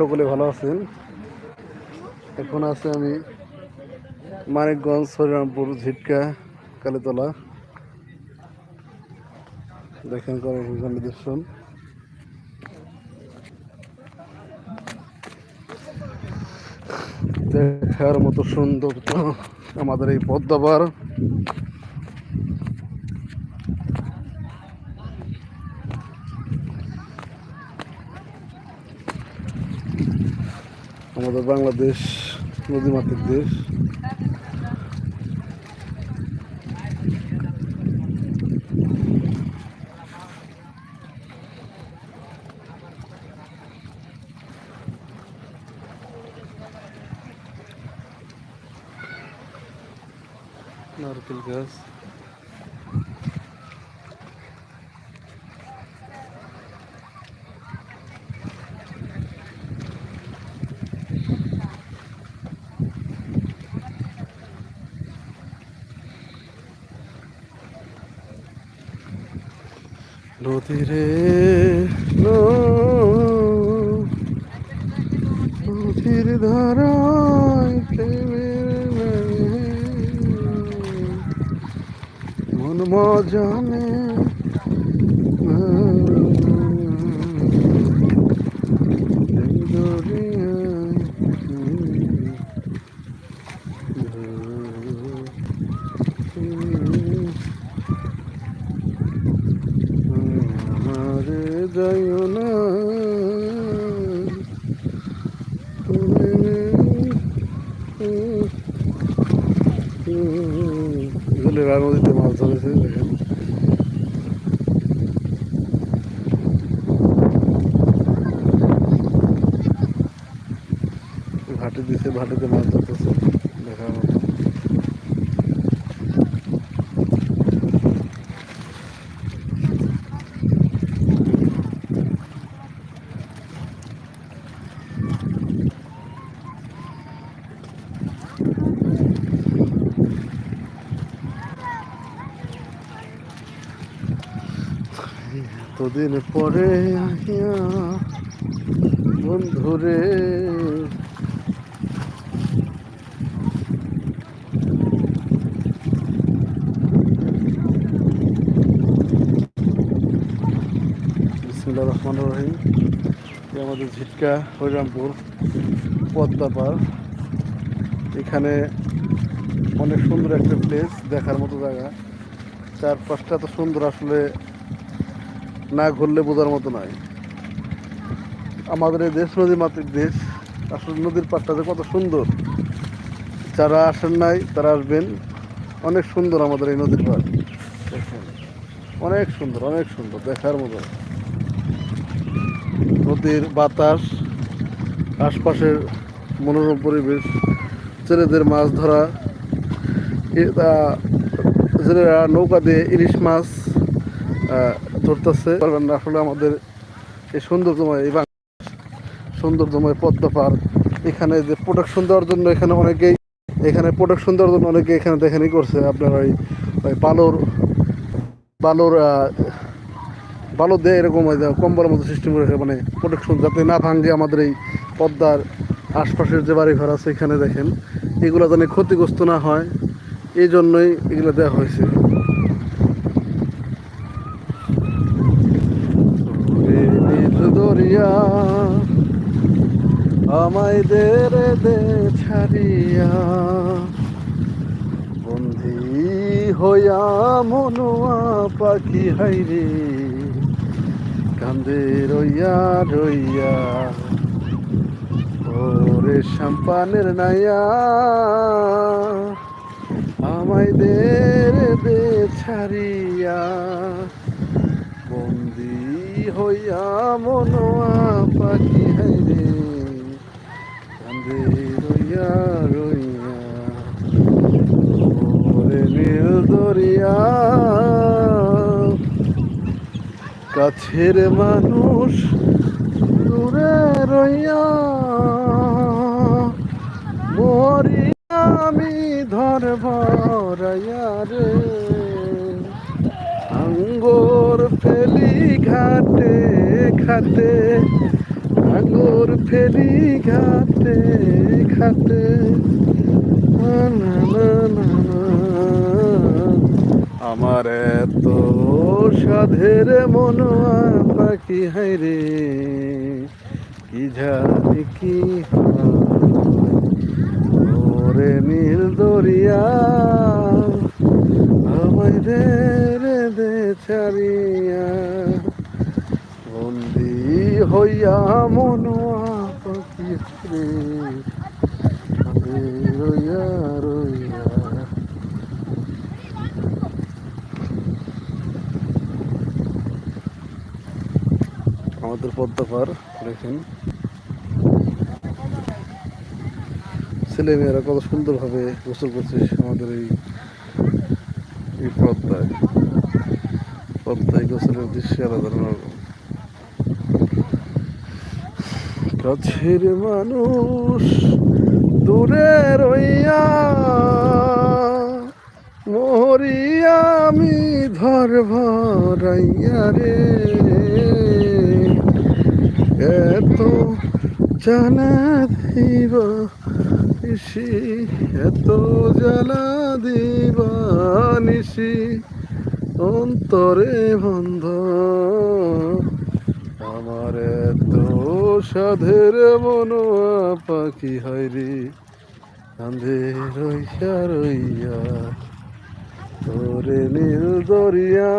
সকলে ভালো আছেন। এখন আছে আমি মানিকগঞ্জ হরিরামপুর ঝিটকা, কালীতলা। দেখেন নিদর্শন। দেখার মতো সুন্দর আমাদের এই পদ্মাবার। আমাদের বাংলাদেশ নদীমাতৃক দেশ। নারকেল গাছ। নদীরে নদীর ধারায় মন মজানে যাইও না নদীতে মাছ ধরেছে দেখেন। ঘাটে দিছে ঘাটেতে মাছ ধরতেছে দেখার মতো এতদিন পরে বন্ধুরে। রহমান রহিম। আমাদের ঝিটকা, হরিরামপুর পদ্মা পার এখানে অনেক সুন্দর একটা প্লেস দেখার মতো জায়গা। চারপাশটা তো সুন্দর আসলে না ঘুরলে বোঝার মতো নয়। আমাদের এই দেশ নদী মাতৃক দেশ। আসলে নদীর পাড়টা যে কত সুন্দর। যারা আসেন নাই, তারা আসবেন। অনেক সুন্দর আমাদের এই নদীর পাড়। অনেক সুন্দর অনেক সুন্দর, দেখার মতো। নদীর বাতাস, আশপাশের মনোরম পরিবেশ, ছেলেদের মাছ ধরা জেলেরা নৌকা দিয়ে ইলিশ মাছ ধরতেছে। পারবেন না আসলে আমাদের এই সৌন্দর্যময় এই বাংলাদেশ, সৌন্দর্যময় পদ্মা পার্ক এখানে যে প্রোডাকশন দেওয়ার জন্য এখানে অনেকেই, এখানে প্রোডাকশন দেওয়ার জন্য অনেকে এখানে দেখানি করছে। আপনার ওই ওই বালুর বালুর বালু দিয়ে এরকম কম্বলের মতো সিস্টেম করেছে মানে প্রোটেকশন যাতে না ভাঙে আমাদের এই পদ্মার আশপাশের যে বাড়ি ঘর আছে এখানে দেখেন। এগুলো যেন ক্ষতিগ্রস্ত না হয়, এই জন্যই এগুলো দেওয়া হয়েছে ওরে নিজ দরিয়া আমায় দে রে দে ছাড়িয়া বন্ধি হইয়া মনোয়া পাখি হাইরে, কান্দে রইয়া রইয়া, ওরে সাম্পানের নাইয়া আমায় দে রে দে ছাড়িয়া, বন্দি হইয়া মনোয়া পাখি হাইরে কান্দে রইয়া রইয়া ওরে নীল দরিয়া। কাছের মানুষ দূরে রইয়া মরি আমি ধর ভরাইয়া রে। আঙ্গর ফেলি ঘাটে ঘাটে সাগর ফেলি ঘাটে না, না, না, না। আমার এত সাধের মনোয়া পাখি হাই রে, কি জানি কি। ওরে নীল দরিয়া, আমায় দে দে ছাড়িয়া বন্দি হইয়া মনোয়া পাখি রে আমি রইয়া রইয়া আমাদের পদ্মা পার দেখেন। ছেলে মেয়েরা কত সুন্দরভাবে গোসল করছে আমাদের এই এই পদ্মায়। পদ্মায় গোসলের দৃশ্য আলাদা রকম কাছের মানুষ দূরে রইয়া মরিয়া আমি ধর ভরাইয়া রে। জানা দিব নিশি, এত জ্বালা দিবা নিশি, অন্তরে বন্ধ। আমার এত সাধের মনোয়া পাখি হয় রে কান্ধে রইয়া রইয়া, তোরে নীল দরিয়া